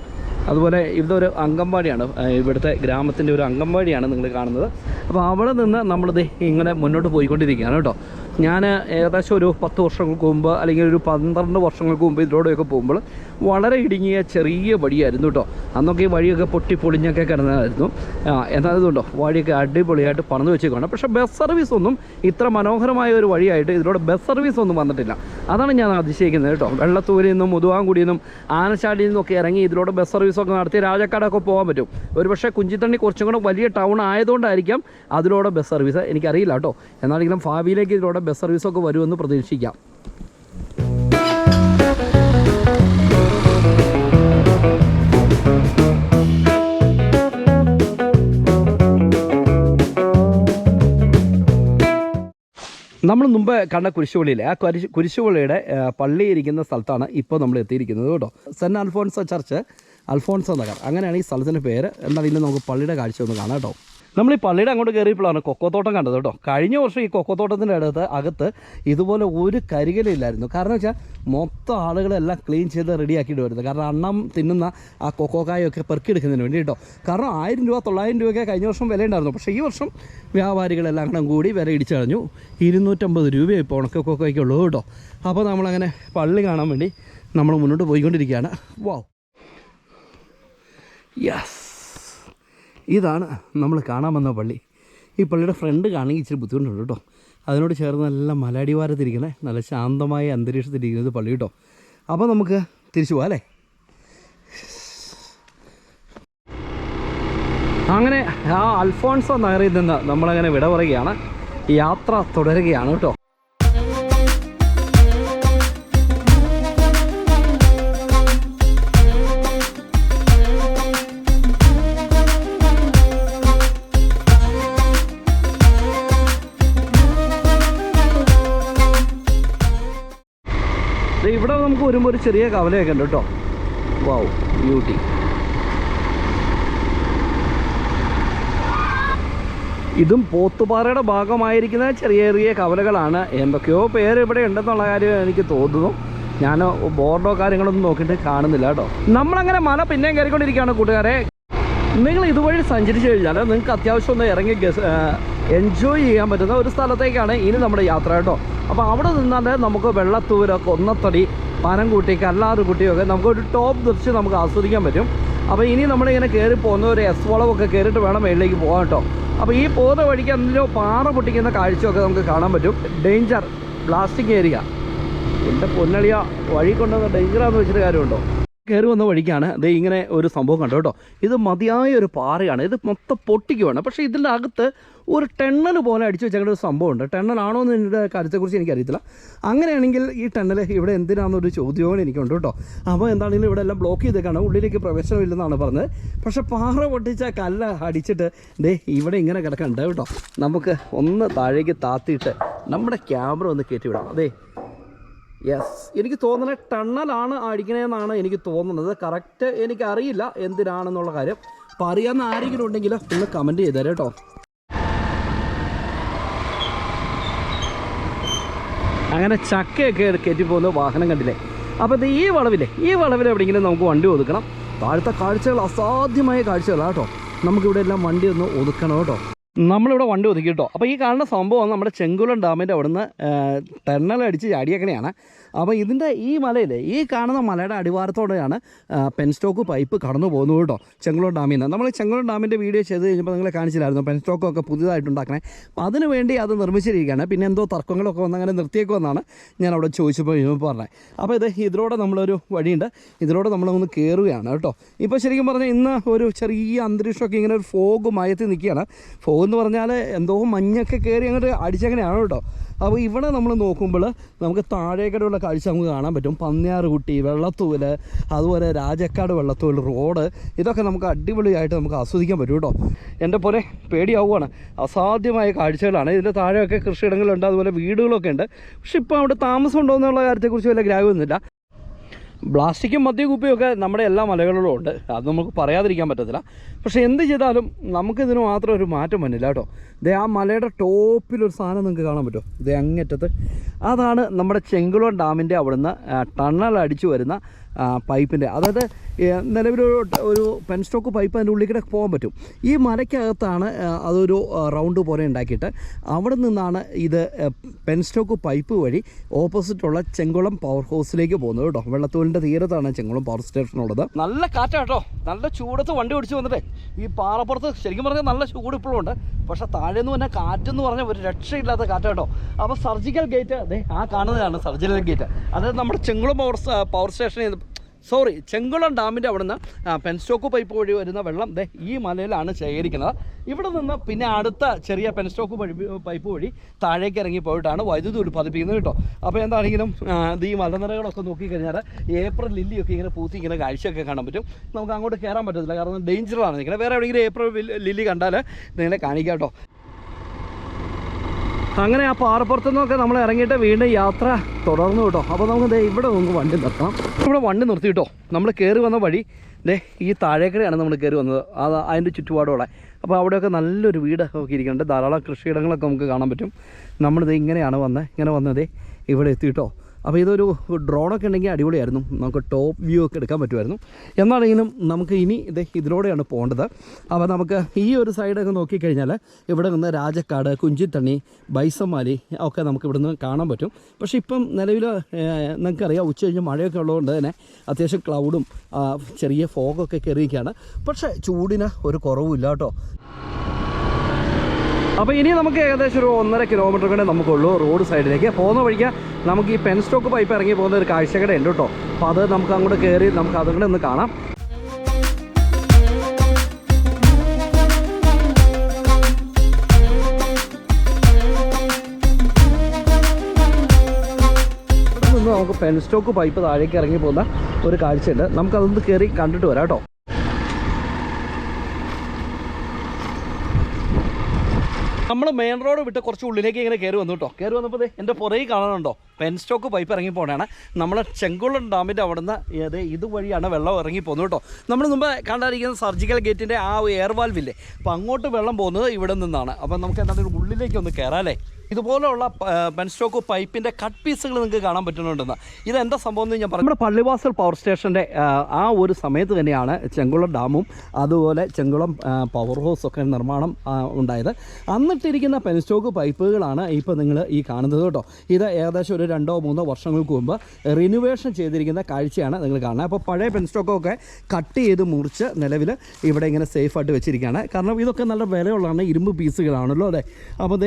അതുപോലെ ഇതൊരു അംഗൻവാടിയാണ്. ആ, ഇവിടുത്തെ ഗ്രാമത്തിന്റെ ഒരു അംഗൻവാടിയാണ് നിങ്ങൾ കാണുന്നത്. അപ്പോൾ അവിടെ നിന്ന് നമ്മളിത് ഇങ്ങനെ മുന്നോട്ട് പോയിക്കൊണ്ടിരിക്കുകയാണ് കേട്ടോ. ഞാൻ ഏകദേശം ഒരു പത്ത് വർഷങ്ങൾക്ക് മുമ്പ് അല്ലെങ്കിൽ ഒരു പന്ത്രണ്ട് വർഷങ്ങൾക്ക് മുമ്പ് ഇതിലൂടെയൊക്കെ പോകുമ്പോൾ വളരെ ഇടുങ്ങിയ ചെറിയ വഴിയായിരുന്നു കേട്ടോ. അന്നൊക്കെ ഈ വഴിയൊക്കെ പൊട്ടി പൊളിഞ്ഞൊക്കെ കിടന്നതായിരുന്നു ഇതുണ്ടോ? വഴിയൊക്കെ അടിപൊളിയായിട്ട് പണിത് വെച്ചേക്കാണ് പക്ഷേ ബസ് സർവീസ് ഒന്നും ഇത്ര മനോഹരമായ ഒരു വഴിയായിട്ട് ഇതിലൂടെ ബസ് സർവീസ് ഒന്നും വന്നിട്ടില്ല. അതാണ് ഞാൻ അതിശയിക്കുന്നത് കേട്ടോ. വെള്ളത്തൂരിൽ നിന്നും മുതുവാങ്കുടിയിൽ നിന്നും ആനശാടിയിൽ നിന്നൊക്കെ ഇറങ്ങി ഇതിലൂടെ ബസ് സർവീസൊക്കെ നടത്തി രാജക്കാടൊക്കെ പോകാൻ പറ്റും. ഒരുപക്ഷെ കുഞ്ചിത്തണ്ണി കുറച്ചും കൂടെ വലിയ ടൗൺ ആയതുകൊണ്ടായിരിക്കാം അതിലൂടെ ബസ് സർവീസ് എനിക്കറിയില്ല കേട്ടോ. എന്നാണെങ്കിലും ഭാവിയിലേക്ക് ഇതിലൂടെ ബസ് സർവീസൊക്കെ വരുമെന്ന് പ്രതീക്ഷിക്കാം. നമ്മൾ മുമ്പ് കണ്ട കുരിശുപള്ളിയിലെ ആ കുരിശ് കുരിശുപള്ളിയുടെ പള്ളി ഇരിക്കുന്ന സ്ഥലത്താണ് ഇപ്പോൾ നമ്മൾ എത്തിയിരിക്കുന്നത് കേട്ടോ. Saint Alphonsa church Alphonsa Nagar. അങ്ങനെയാണ് ഈ സ്ഥലത്തിന്റെ പേര്. എന്താണെങ്കിലും നമുക്ക് പള്ളിയുടെ കാഴ്ച ഒന്ന് കാണാം കേട്ടോ. നമ്മൾ ഈ പള്ളിയുടെ അങ്ങോട്ട് കയറിയപ്പോഴാണ് കൊക്കോത്തോട്ടം കണ്ടത് കേട്ടോ. കഴിഞ്ഞ വർഷം ഈ കൊക്കോത്തോട്ടത്തിന്റെ അടുത്ത് അകത്ത് ഇതുപോലെ ഒരു കരികലില്ലായിരുന്നു കാരണം വെച്ചാൽ മൊത്തം ആളുകളെല്ലാം ക്ലീൻ ചെയ്ത് റെഡിയാക്കിയിട്ട് വരുന്നത്. കാരണം അണ്ണം തിന്നുന്ന ആ കൊക്കോക്കായൊക്കെ പെറുക്കിയെടുക്കുന്നതിന് വേണ്ടി കേട്ടോ. കാരണം ആയിരം രൂപ തൊള്ളായിരം രൂപയൊക്കെ കഴിഞ്ഞ വർഷം വില ഉണ്ടായിരുന്നു പക്ഷേ ഈ വർഷം വ്യാപാരികളെല്ലാം കൂടെ കൂടി വില ഇടിച്ചു കളഞ്ഞു. ഇരുന്നൂറ്റമ്പത് രൂപയാണ് ഇപ്പോൾ ഉണക്കക്കൊക്കയ്ക്കുള്ളൂ കേട്ടോ. അപ്പോൾ നമ്മളങ്ങനെ പള്ളി കാണാൻ വേണ്ടി നമ്മൾ മുന്നോട്ട് പോയിക്കൊണ്ടിരിക്കുകയാണ്. വാവ് യെസ് ഇതാണ് നമ്മൾ കാണാൻ വന്ന പള്ളി. ഈ പള്ളിയുടെ ഫ്രണ്ട് കാണണമെങ്കിൽ ഇച്ചിരി ബുദ്ധിമുട്ടുണ്ട് കേട്ടോ. അതിനോട് ചേർന്ന് നല്ല മലയടിവാരത്തിരിക്കണേ നല്ല ശാന്തമായ അന്തരീക്ഷത്തിരിക്കുന്നത് പള്ളി കേട്ടോ. അപ്പോൾ നമുക്ക് തിരിച്ചു പോകാം അല്ലേ? അങ്ങനെ ആ അൽഫോൺസോ നഗറിൽ നിന്ന് നമ്മളങ്ങനെ വിട പറയുകയാണ്. യാത്ര തുടരുകയാണ് കേട്ടോ. വരുമ്പോൾ ഒരു ചെറിയ കവലയൊക്കെ ഉണ്ട് കേട്ടോ. വാവ് ബ്യൂട്ടി ഇതും പോത്തുപാറയുടെ ഭാഗമായിരിക്കുന്ന ചെറിയ ചെറിയ കവലകളാണ്. എന്തൊക്കെയോ പേര് ഇവിടെ ഉണ്ടെന്നുള്ള കാര്യം എനിക്ക് തോന്നുന്നു. ഞാൻ ബോർഡോ കാര്യങ്ങളൊന്നും നോക്കിയിട്ട് കാണുന്നില്ല കേട്ടോ. നമ്മളങ്ങനെ മല പിന്നെയും കയറിക്കൊണ്ടിരിക്കുകയാണ് കൂട്ടുകാരെ. നിങ്ങൾ ഇതുവഴി സഞ്ചരിച്ചു കഴിഞ്ഞാൽ നിങ്ങൾക്ക് അത്യാവശ്യം ഒന്ന് ഇറങ്ങി എൻജോയ് ചെയ്യാൻ പറ്റുന്ന ഒരു സ്ഥലത്തേക്കാണ് ഇനി നമ്മുടെ യാത്ര കേട്ടോ. അപ്പോൾ അവിടെ നിന്നാൽ നമുക്ക് വെള്ളത്തൂര് കൊന്നത്തടി പനംകൂട്ടി കല്ലാറുകുട്ടിയൊക്കെ നമുക്ക് ഒരു ടോപ്പ് ദൃശ്യം നമുക്ക് ആസ്വദിക്കാൻ പറ്റും. അപ്പോൾ ഇനി നമ്മളിങ്ങനെ കയറി പോകുന്ന ഒരു എസ് വളവൊക്കെ കയറിയിട്ട് വേണം മേളിലേക്ക് പോകാൻ കേട്ടോ. അപ്പോൾ ഈ പോകുന്ന വഴിക്ക് എന്തിനോ പാറ പൊട്ടിക്കുന്ന കാഴ്ചയൊക്കെ നമുക്ക് കാണാൻ പറ്റും. ഡേഞ്ചർ ബ്ലാസ്റ്റിക് ഏരിയ എന്റെ പൊന്നളിയ വഴി കൊണ്ടുവന്ന ഡേഞ്ചറാന്ന് വെച്ചിട്ട് കാര്യമുണ്ടോ? കയറി വന്ന വഴിക്കാണ് ദേ ഇങ്ങനെ ഒരു സംഭവം കണ്ടു കേട്ടോ. ഇത് മതിയായ ഒരു പാറയാണ്. ഇത് മൊത്തം പൊട്ടിക്കുവാണ്. പക്ഷേ ഇതിന്റെ അകത്ത് ഒരു ടെണ്ണൽ പോലെ അടിച്ചു വെച്ചേക്കേണ്ട ഒരു സംഭവമുണ്ട്. ടെണ്ണലാണോ എന്ന് എന്റെ കാര്യത്തെക്കുറിച്ച് എനിക്കറിയത്തില്ല. അങ്ങനെയാണെങ്കിൽ ഈ ടെണ്ണൽ ഇവിടെ എന്തിനാണെന്നൊരു ചോദ്യവും എനിക്കുണ്ട് കേട്ടോ. അപ്പോൾ എന്താണെങ്കിലും ഇവിടെ എല്ലാം ബ്ലോക്ക് ചെയ്തേക്കാണ്. ഉള്ളിലേക്ക് പ്രവേശനമില്ലെന്നാണ് പറഞ്ഞത്. പക്ഷെ പാറ പൊട്ടിച്ച കല്ല് അടിച്ചിട്ട് ദേ ഇവിടെ ഇങ്ങനെ കിടക്കണ്ട കേട്ടോ. നമുക്ക് ഒന്ന് താഴേക്ക് താത്തിയിട്ട് നമ്മുടെ ക്യാമറ ഒന്ന് കയറ്റി വിടാം. അതെ യെസ് എനിക്ക് തോന്നുന്നത് ടണ്ണലാണ് അടിക്കണതെന്നാണ് എനിക്ക് തോന്നുന്നത്. കറക്റ്റ് എനിക്കറിയില്ല എന്തിനാണെന്നുള്ള കാര്യം. അപ്പോൾ അറിയാവുന്ന ആരെങ്കിലും ഉണ്ടെങ്കിൽ ഒന്ന് കമന്റ് ചെയ്തേരെ കേട്ടോ. അങ്ങനെ ചക്കയൊക്കെ കയറ്റി പോകുന്ന വാഹനം കണ്ടില്ലേ? അപ്പോൾ ഈ വളവില്ലേ? ഈ വളവിൽ എവിടെയെങ്കിലും നമുക്ക് വണ്ടി ഒതുക്കണം. താഴത്തെ കാഴ്ചകൾ അസാധ്യമായ കാഴ്ചകളാണ് കേട്ടോ. നമുക്കിവിടെ എല്ലാം വണ്ടി ഒന്ന് ഒതുക്കണം കേട്ടോ. നമ്മളിവിടെ വണ്ടി ഒതുക്കി കേട്ടോ. അപ്പോൾ ഈ കാണുന്ന സംഭവം നമ്മുടെ ചെങ്കുളം ഡാമിന്റെ അവിടുന്ന് തെണ്ണലടിച്ച് ചാടിയേക്കണെയാണ്. അപ്പോൾ ഇതിന്റെ ഈ മലയിൽ ഈ കാണുന്ന മലയുടെ അടിവാരത്തോടെയാണ് പെൻസ്റ്റോക്ക് പൈപ്പ് കടന്നു പോകുന്നത് കേട്ടോ ചെങ്കുളം ഡാമിൽ നിന്ന് നമ്മൾ ചെങ്കുളം ഡാമിന്റെ വീഡിയോ ചെയ്ത് കഴിഞ്ഞപ്പോൾ നിങ്ങളെ കാണിച്ചില്ലായിരുന്നു പെൻസ്റ്റോക്കൊക്കെ പുതിയതായിട്ട് ഉണ്ടാക്കണേ അപ്പോൾ അതിന് വേണ്ടി അത് നിർമ്മിച്ചിരിക്കുകയാണ്. പിന്നെ എന്തോ തർക്കങ്ങളൊക്കെ വന്ന് അങ്ങനെ നിർത്തിയേക്കുമെന്നാണ് ഞാൻ അവിടെ ചോദിച്ചപ്പോൾ പറഞ്ഞത് അപ്പോൾ ഇത് ഇതിലൂടെ നമ്മളൊരു വഴിയുണ്ട്. ഇതിലൂടെ നമ്മളൊന്ന് കയറുകയാണ് കേട്ടോ. ഇപ്പോൾ ശരിക്കും പറഞ്ഞാൽ ഇന്ന് ഒരു ചെറിയ അന്തരീക്ഷമൊക്കെ ഇങ്ങനെ ഒരു ഫോഗ് മയത്തിൽ നിൽക്കുകയാണ്. ഫോഗ് എന്ന് പറഞ്ഞാൽ എന്തോ മഞ്ഞൊക്കെ കയറി അങ്ങോട്ട് അടിച്ചങ്ങനെയാണ് കേട്ടോ. അപ്പോൾ ഇവിടെ നമ്മൾ നോക്കുമ്പോൾ നമുക്ക് താഴേക്കടയുള്ള കാഴ്ച നമുക്ക് കാണാൻ പറ്റും. പന്നിയാറുകുട്ടി വെള്ളത്തൂൽ അതുപോലെ രാജക്കാട് വെള്ളത്തൂൽ റോഡ് ഇതൊക്കെ നമുക്ക് അടിപൊളിയായിട്ട് നമുക്ക് ആസ്വദിക്കാൻ പറ്റും കേട്ടോ. എന്റെ പോലെ പേടിയാവുകയാണ് അസാധ്യമായ കാഴ്ചകളാണ്. ഇതിന്റെ താഴെയൊക്കെ കൃഷിയിടങ്ങളുണ്ട് അതുപോലെ വീടുകളൊക്കെ ഉണ്ട്. പക്ഷെ ഇപ്പോൾ അവിടെ താമസം ഉണ്ടോ എന്നുള്ള കാര്യത്തെക്കുറിച്ച് വല്ല ഗ്രാഹ്യമൊന്നുമില്ല. പ്ലാസ്റ്റിക്കും മദ്യക്കുപ്പിയൊക്കെ നമ്മുടെ എല്ലാ മലകളിലും ഉണ്ട്. അത് നമുക്ക് പറയാതിരിക്കാൻ പറ്റത്തില്ല. പക്ഷേ എന്ത് ചെയ്താലും നമുക്കിതിന് മാത്രം ഒരു മാറ്റം വന്നില്ല കേട്ടോ. ഇത് ആ മലയുടെ ടോപ്പിലൊരു സാധനം നിങ്ങൾക്ക് കാണാൻ പറ്റുമോ? ഇത് അങ്ങറ്റത്ത്. അതാണ് നമ്മുടെ ചെങ്കുളം ഡാമിന്റെ അവിടുന്ന് ടണ്ണൽ അടിച്ചു വരുന്ന പൈപ്പിന്റെ. അതായത് നിലവിലൊരു ഒരു പെൻ സ്റ്റോക്ക് പൈപ്പ് അതിന്റെ ഉള്ളിൽ കൂടെ പോകാൻ പറ്റും. ഈ മലയ്ക്കകത്താണ് അതൊരു റൗണ്ട് പോലെ ഉണ്ടാക്കിയിട്ട്. അവിടെ നിന്നാണ് ഇത് പെൻ സ്റ്റോക്ക് പൈപ്പ് വഴി ഓപ്പോസിറ്റുള്ള ചെങ്കുളം പവർ ഹൗസിലേക്ക് പോകുന്നത് കേട്ടോ. വെള്ളത്തോലിന്റെ തീരത്താണ് ചെങ്കുളം പവർ സ്റ്റേഷനുള്ളത് നല്ല കാറ്റാട്ടോ നല്ല ചൂടത്ത് വണ്ടി ഓടിച്ചു വന്നിട്ടേ. ഈ പാറപ്പുറത്ത് ശരിക്കും പറഞ്ഞാൽ നല്ല ചൂട് ഇപ്പോഴും ഉണ്ട്. പക്ഷേ താഴെ നിന്ന് പറഞ്ഞാൽ കാറ്റെന്ന് പറഞ്ഞാൽ ഒരു രക്ഷയില്ലാത്ത കാറ്റാട്ടോ അപ്പോൾ സർജിക്കൽ ഗേറ്റ് അതെ ആ കാണുന്നതാണ് സർജിക്കൽ ഗേറ്റ് അതായത് നമ്മുടെ ചെങ്കുളം പവർ പവർ സ്റ്റേഷനിൽ സോറി ചെങ്കുളം ഡാമിന്റെ അവിടുന്ന് നിന്ന് പെൻസ്റ്റോക്ക് പൈപ്പ് വഴി വരുന്ന വെള്ളം ദേ ഈ മലയിലാണ് ശേഖരിക്കുന്നത്. ഇവിടെ നിന്ന് പിന്നെ അടുത്ത ചെറിയ പെൻസ്റ്റോക്ക് പൈപ്പ് വഴി താഴേക്ക് ഇറങ്ങി പോയിട്ടാണ് വൈദ്യുതി ഉൽപ്പാദിപ്പിക്കുന്നത് കേട്ടോ. അപ്പോൾ എന്താണെങ്കിലും ഈ മലനിരകളൊക്കെ നോക്കിക്കഴിഞ്ഞാൽ ഏപ്രിൽ ലില്ലിയൊക്കെ ഇങ്ങനെ പൂത്തി ഇങ്ങനെ കാഴ്ചയൊക്കെ കാണാൻ പറ്റും. നമുക്ക് അങ്ങോട്ട് കയറാൻ പറ്റത്തില്ല കാരണം ഡേഞ്ചറാണ് നിൽക്കുന്നത്. വേറെ എവിടെയെങ്കിലും ഏപ്രിൽ ലില്ലി കണ്ടാൽ നിങ്ങളെ കാണിക്കാം കേട്ടോ. അങ്ങനെ ആ പാറപ്പുറത്തു നിന്നൊക്കെ നമ്മൾ ഇറങ്ങിയിട്ട് വീണ്ടും യാത്ര തുടർന്നു കേട്ടോ. അപ്പോൾ നമുക്ക് ദേ ഇവിടെ നമുക്ക് വണ്ടി നിർത്താം. ഇവിടെ വണ്ടി നിർത്തി കേട്ടോ. നമ്മൾ കയറി വന്ന വഴി ദേ ഈ താഴേക്കരയാണ് നമ്മൾ കയറി വന്നത്. അത് അതിന്റെ ചുറ്റുപാടുകളെ. അപ്പോൾ അവിടെയൊക്കെ നല്ലൊരു വീടൊക്കെ ഇരിക്കുന്നുണ്ട്. ധാരാളം കൃഷിയിടങ്ങളൊക്കെ നമുക്ക് കാണാൻ പറ്റും. നമ്മളിത് ഇങ്ങനെയാണ് വന്നത് ഇങ്ങനെ വന്നതേ ഇവിടെ എത്തിയിട്ടോ അപ്പോൾ ഇതൊരു ഡ്രോണൊക്കെ ഉണ്ടെങ്കിൽ അടിപൊളിയായിരുന്നു. നമുക്ക് ടോപ്പ് വ്യൂ ഒക്കെ എടുക്കാൻ പറ്റുമായിരുന്നു. എന്നാണെങ്കിലും നമുക്ക് ഇനി ഇത് ഇതിലൂടെയാണ് പോകേണ്ടത്. അപ്പോൾ നമുക്ക് ഈ ഒരു സൈഡൊക്കെ നോക്കിക്കഴിഞ്ഞാൽ ഇവിടെ നിന്ന് രാജക്കാട് കുഞ്ചിത്തണ്ണി ബൈസമാലി ഒക്കെ നമുക്ക് ഇവിടെ നിന്ന് കാണാൻ പറ്റും. പക്ഷേ ഇപ്പം നിലവിൽ നിങ്ങൾക്കറിയാം ഉച്ച കഴിഞ്ഞ് മഴയൊക്കെ ഉള്ളതുകൊണ്ട് തന്നെ അത്യാവശ്യം ക്ലൗഡും ചെറിയ ഫോഗൊക്കെ കയറിയിരിക്കുകയാണ്. പക്ഷേ ചൂടിന് ഒരു കുറവുമില്ല കേട്ടോ. അപ്പോൾ ഇനി നമുക്ക് ഏകദേശം ഒരു ഒന്നര കിലോമീറ്റർ കൂടെ നമുക്കുള്ളൂ റോഡ് സൈഡിലേക്ക് പോകുന്ന വഴിക്ക് നമുക്ക് ഈ പെൻ സ്റ്റോക്ക് പൈപ്പ് ഇറങ്ങി പോകുന്ന ഒരു കാഴ്ചകട ഉണ്ട് കേട്ടോ. അപ്പോൾ അത് നമുക്ക് അങ്ങോട്ട് കയറി നമുക്ക് അതും കൂടെ ഒന്ന് കാണാം. നമുക്ക് പെൻ സ്റ്റോക്ക് പൈപ്പ് താഴേക്ക് ഇറങ്ങി പോകുന്ന ഒരു കാഴ്ചയുണ്ട്. നമുക്കതൊന്ന് കയറി കണ്ടിട്ട് വരാം കേട്ടോ. നമ്മൾ മെയിൻ റോഡ് വിട്ട് കുറച്ച് ഉള്ളിലേക്ക് ഇങ്ങനെ കയറി വന്നു കേട്ടോ കയറി വന്നപ്പോൾ എന്റെ പുറകിൽ കാണാനുണ്ടോ? പെൻ സ്റ്റോക്ക് പൈപ്പ് ഇറങ്ങി പോകണതാണ് നമ്മൾ ചെങ്കുളം ഡാമിന്റെ അവിടുന്ന് ഏത് ഇതുവഴിയാണ് വെള്ളം ഇറങ്ങി പോകുന്നത് കേട്ടോ നമ്മൾ മുമ്പ് കണ്ടായിരിക്കുന്ന സർജിക്കൽ ഗേറ്റിന്റെ ആ എയർ വാൽവില്ലേ അപ്പോൾ അങ്ങോട്ട് വെള്ളം പോകുന്നത് ഇവിടെ നിന്നാണ്. അപ്പം നമുക്ക് എന്താണ് ഉള്ളിലേക്ക് ഒന്ന് കയറാമല്ലേ ഇതുപോലെയുള്ള ബെൻസ്റ്റോക്ക് പൈപ്പിന്റെ കട്ട് പീസുകൾ നിങ്ങൾക്ക് കാണാൻ പറ്റുന്നുണ്ടെന്ന്. ഇതെന്താ സംഭവം ഞാൻ പറഞ്ഞു നമ്മുടെ പള്ളിവാസൽ പവർ സ്റ്റേഷന്റെ ആ ഒരു സമയത്ത് തന്നെയാണ് ചെങ്കുളം ഡാമും അതുപോലെ ചെങ്കുളം പവർ ഹൗസ് ഒക്കെ നിർമ്മാണം ഉണ്ടായത്. അന്നിട്ടിരിക്കുന്ന പെൻസ്റ്റോക്ക് പൈപ്പുകളാണ് ഇപ്പോൾ നിങ്ങൾ ഈ കാണുന്നത് കേട്ടോ. ഇത് ഏകദേശം ഒരു രണ്ടോ മൂന്നോ വർഷങ്ങൾക്ക് മുമ്പ് റിനുവേഷൻ ചെയ്തിരിക്കുന്ന കാഴ്ചയാണ് നിങ്ങൾ കാണുന്നത്. അപ്പോൾ പഴയ പെൻസ്റ്റോക്കൊക്കെ കട്ട് ചെയ്ത് മുറിച്ച് നിലവിൽ ഇവിടെ ഇങ്ങനെ സേഫായിട്ട് വെച്ചിരിക്കുകയാണ്. കാരണം ഇതൊക്കെ നല്ല വിലയുള്ളതാണ് ഇരുമ്പ് പീസുകളാണല്ലോ അല്ലേ? അപ്പോൾ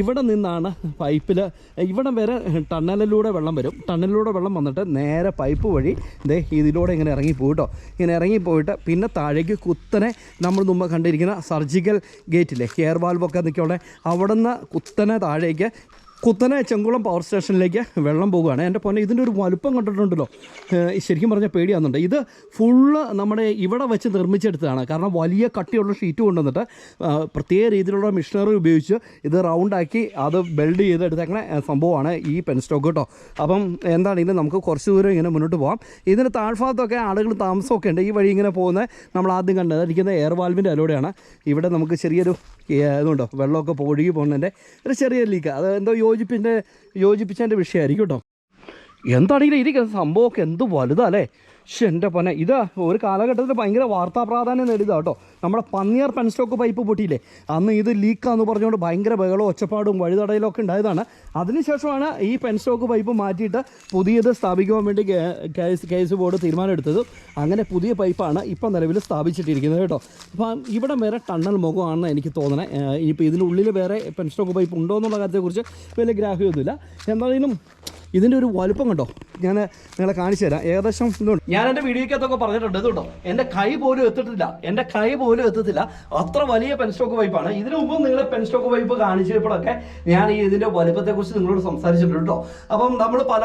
ഇവിടെ നിന്നാണ് പൈപ്പിൽ ഇവിടെ വരെ ടണലിലൂടെ വെള്ളം വരും. ടണലിലൂടെ വെള്ളം വന്നിട്ട് നേരെ പൈപ്പ് വഴി ദേ ഇതിലൂടെ ഇങ്ങനെ ഇറങ്ങി പോയിട്ടോ ഇങ്ങനെ ഇറങ്ങിപ്പോയിട്ട് പിന്നെ താഴേക്ക് കുത്തനെ നമ്മൾ മുമ്പ് കണ്ടിരിക്കുന്ന സർജിക്കൽ ഗേറ്റില്ലേ എയർ വാൽവൊക്കെ നിൽക്കോടെ അവിടെ നിന്ന് കുത്തനെ താഴേക്ക് കുത്തനെ ചെങ്കുളം പവർ സ്റ്റേഷനിലേക്ക് വെള്ളം പോകുകയാണ് എന്റെ പൊന്നെ ഇതിന്റെ ഒരു വലുപ്പം കണ്ടിട്ടുണ്ടല്ലോ. ശരിക്കും പറഞ്ഞാൽ പേടിയാകുന്നുണ്ട് ഇത് ഫുള്ള് നമ്മുടെ ഇവിടെ വെച്ച് നിർമ്മിച്ചെടുത്തതാണ്. കാരണം വലിയ കട്ടിയുള്ള ഷീറ്റ് കൊണ്ടുവന്നിട്ട് പ്രത്യേക രീതിയിലുള്ള മിഷനറി ഉപയോഗിച്ച് ഇത് റൗണ്ടാക്കി അത് ബെൽഡ് ചെയ്തെടുത്തേക്കണ സംഭവമാണ് ഈ പെൻ സ്റ്റോക്ക് കേട്ടോ. അപ്പം എന്താണെങ്കിലും നമുക്ക് കുറച്ച് ദൂരം ഇങ്ങനെ മുന്നോട്ട് പോകാം ഇതിന് താഴ്ഭാഗത്തൊക്കെ ആളുകൾ താമസമൊക്കെ ഉണ്ട്. ഈ വഴി ഇങ്ങനെ പോകുന്നത് നമ്മൾ ആദ്യം കണ്ടതിരിക്കുന്ന എയർ വാൽവിന്റെ അതിലൂടെയാണ് ഇവിടെ നമുക്ക് ചെറിയൊരു ഇതുണ്ടോ വെള്ളമൊക്കെ ഒഴുകി പോകുന്നതിന്റെ ഒരു ചെറിയ ലീക്ക് അത് എന്തോ യോജിപ്പിന്റെ യോജിപ്പിച്ചതിന്റെ വിഷയമായിരിക്കും കേട്ടോ. എന്താണെങ്കിലും ഇരിക്കുന്ന സംഭവമൊക്കെ എന്ത് വലുതാ അല്ലേ പക്ഷെ എന്റെ പൊന്നെ ഇത് ഒരു കാലഘട്ടത്തിൽ ഭയങ്കര വാർത്താ പ്രാധാന്യം നേടിയതാണ് കേട്ടോ. നമ്മുടെ പന്നിയർ പെൻസ്റ്റോക്ക് പൈപ്പ് പൊട്ടിയില്ലേ? അന്ന് ഇത് ലീക്കാന്ന് പറഞ്ഞുകൊണ്ട് ഭയങ്കര ബഹളവും ഒച്ചപ്പാടും വഴിതടയിലും ഒക്കെ ഉണ്ടായതാണ്. അതിനുശേഷമാണ് ഈ പെൻസ്റ്റോക്ക് പൈപ്പ് മാറ്റിയിട്ട് പുതിയത് സ്ഥാപിക്കുവാൻ വേണ്ടി കെ എസ് ബോർഡ് തീരുമാനമെടുത്തത് അങ്ങനെ പുതിയ പൈപ്പാണ് ഇപ്പം നിലവിൽ സ്ഥാപിച്ചിട്ടിരിക്കുന്നത് കേട്ടോ. അപ്പം ഇവിടെ വേറെ ടണ്ണൽ മുഖമാണെന്ന് എനിക്ക് തോന്നണേ. ഇനിയിപ്പോൾ ഇതിനുള്ളിൽ വേറെ പെൻസ്റ്റോക്ക് പൈപ്പ് ഉണ്ടോ എന്നുള്ള കാര്യത്തെക്കുറിച്ച് വലിയ ഗ്രാഹ്യമൊന്നുമില്ല. എന്തായാലും ഇതിന്റെ ഒരു വലുപ്പം കണ്ടോ? ഞാൻ നിങ്ങളെ കാണിച്ചു തരാം. ഏകദേശം ഇതുണ്ട്. ഞാൻ എന്റെ വീഡിയോക്കകത്തൊക്കെ പറഞ്ഞിട്ടുണ്ട് ഇതുണ്ടോ? എന്റെ കൈ പോലും എത്തിട്ടില്ല. എന്റെ കൈ പോലും എത്തത്തില്ല. അത്ര വലിയ പെൻ സ്റ്റോക്ക് വൈപ്പാണ് ഇതിനു മുമ്പ് നിങ്ങൾ പെൻസ്റ്റോക്ക് വൈപ്പ് കാണിച്ചപ്പോഴൊക്കെ ഞാൻ ഈ ഇതിന്റെ വലുപ്പത്തെക്കുറിച്ച് നിങ്ങളോട് സംസാരിച്ചിട്ടുണ്ട് കേട്ടോ. അപ്പം നമ്മൾ പല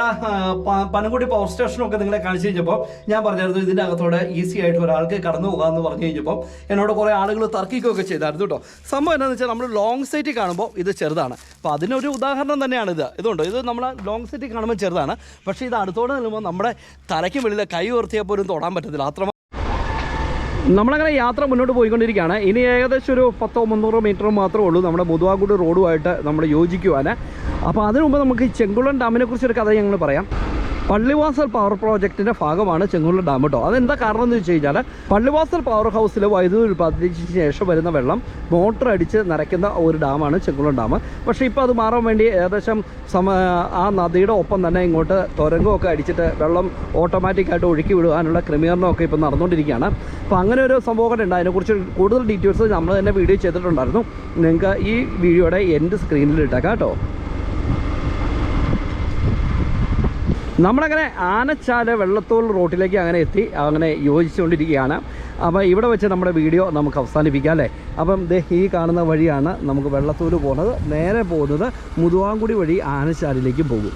പനംകുടി പവർ സ്റ്റേഷനൊക്കെ നിങ്ങളെ കാണിച്ചു കഴിഞ്ഞപ്പോൾ ഞാൻ പറഞ്ഞായിരുന്നു ഇതിന്റെ അകത്തോടെ ഈസി ആയിട്ട് ഒരാൾക്ക് കടന്നു പോകാമെന്ന് പറഞ്ഞു കഴിഞ്ഞപ്പോൾ എന്നോട് കുറേ ആളുകൾ തർക്കിക്കുകയൊക്കെ ചെയ്തായിരുന്നു കേട്ടോ. സംഭവം എന്താണെന്ന് വെച്ചാൽ നമ്മൾ ലോങ് സൈറ്റിൽ കാണുമ്പോൾ ഇത് ചെറുതാണ്. അപ്പോൾ അതിനൊരു ഉദാഹരണം തന്നെയാണ് ഇത്. ഇതുണ്ടോ? ഇത് നമ്മൾ ലോങ് സൈറ്റിൽ കാണുമ്പോൾ ചെറുതാണ്. പക്ഷേ ഇത് അടുത്തോടെ നിൽക്കുമ്പോൾ നമ്മുടെ തലയ്ക്ക് വെളിയിൽ കൈ ഉയർത്തിയാൽ പോലും തൊടാൻ പറ്റത്തില്ല. അത്ര നമ്മളങ്ങനെ യാത്ര മുന്നോട്ട് പോയിക്കൊണ്ടിരിക്കുകയാണ്. ഇനി ഏകദേശം ഒരു പത്തോ മുന്നൂറോ മീറ്റർ മാത്രമേ ഉള്ളൂ നമ്മുടെ മുതുവാങ്കൂട് റോഡുമായിട്ട് നമ്മൾ യോജിക്കുവാൻ അപ്പോൾ അതിനു മുമ്പ് നമുക്ക് ചെങ്കുളം ഡാമിനെ കുറിച്ചൊരു കഥ ഞങ്ങൾ പറയാം. പള്ളിവാസൽ പവർ പ്രോജക്റ്റിന്റെ ഭാഗമാണ് ചെങ്ങുള്ള ഡാം കേട്ടോ. അതെന്താ കാരണം എന്ന് വെച്ച് കഴിഞ്ഞാൽ പള്ളിവാസൽ പവർ ഹൗസിലെ വൈദ്യുതി ഉൽപ്പാദിപ്പിച്ച ശേഷം വരുന്ന വെള്ളം മോട്ടർ അടിച്ച് നിറയ്ക്കുന്ന ഒരു ഡാമാണ് ചെങ്കുളം ഡാം. പക്ഷേ ഇപ്പോൾ അത് മാറാൻ വേണ്ടി ഏകദേശം സമ ആ നദിയുടെ ഒപ്പം തന്നെ ഇങ്ങോട്ട് തുരങ്കമൊക്കെ അടിച്ചിട്ട് വെള്ളം ഓട്ടോമാറ്റിക്കായിട്ട് ഒഴുക്കി വിടുവാനുള്ള ക്രമീകരണമൊക്കെ ഇപ്പോൾ നടന്നുകൊണ്ടിരിക്കുകയാണ്. അപ്പോൾ അങ്ങനെ ഒരു സംഭവം ഉണ്ട്. അതിനെക്കുറിച്ച് കൂടുതൽ ഡീറ്റെയിൽസ് നമ്മൾ തന്നെ വീഡിയോ ചെയ്തിട്ടുണ്ടായിരുന്നു. നിങ്ങൾക്ക് ഈ വീഡിയോയുടെ എന്റെ സ്ക്രീനിൽ ഇട്ടേക്കാം കേട്ടോ. നമ്മളങ്ങനെ ആനച്ചാൽ വെള്ളത്തോൾ റോട്ടിലേക്ക് അങ്ങനെ എത്തി അങ്ങനെ യോജിച്ചുകൊണ്ടിരിക്കുകയാണ്. അപ്പോൾ ഇവിടെ വെച്ച് നമ്മുടെ വീഡിയോ നമുക്ക് അവസാനിപ്പിക്കാം അല്ലേ? അപ്പം ദേ ഈ കാണുന്ന വഴിയാണ് നമുക്ക് വെള്ളത്തോൽ പോകുന്നത് നേരെ പോകുന്നത് മുതുവാങ്കുടി വഴി ആനച്ചാലിലേക്ക് പോകും.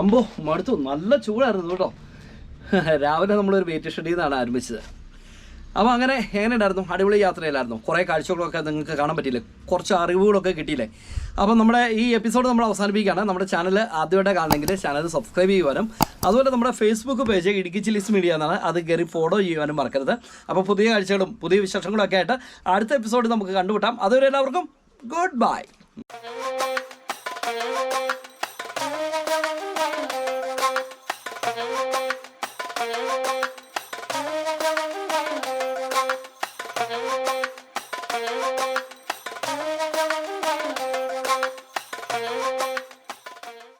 അമ്പോ മടുത്തു. നല്ല ചൂടായിരുന്നു കേട്ടോ. രാവിലെ നമ്മളൊരു വെയിറ്റ് ഷെഡിൽ നിന്നാണ് ആരംഭിച്ചത്. അപ്പോൾ അങ്ങനെ എങ്ങനെ ഉണ്ടായിരുന്നു അടിപൊളി യാത്രയിലായിരുന്നു കുറേ കാഴ്ചകളൊക്കെ നിങ്ങൾക്ക് കാണാൻ പറ്റിയില്ലേ? കുറച്ച് അറിവുകളൊക്കെ കിട്ടിയില്ലേ? അപ്പോൾ നമ്മുടെ ഈ എപ്പിസോഡ് നമ്മൾ അവസാനിപ്പിക്കുകയാണ്. നമ്മുടെ ചാനൽ ആദ്യമായിട്ട് കാണണമെങ്കിൽ ചാനൽ സബ്സ്ക്രൈബ് ചെയ്യുവാനും അതുപോലെ നമ്മുടെ Facebook page Idukki chillies media എന്നാണ് അത് കയറി ഫോളോ ചെയ്യുവാനും മറക്കരുത്. അപ്പോൾ പുതിയ കാഴ്ചകളും പുതിയ വിശേഷങ്ങളും ഒക്കെ ആയിട്ട് അടുത്ത എപ്പിസോഡ് നമുക്ക് കണ്ടുമുട്ടാം. അതുവരെ എല്ലാവർക്കും ഗുഡ് ബൈ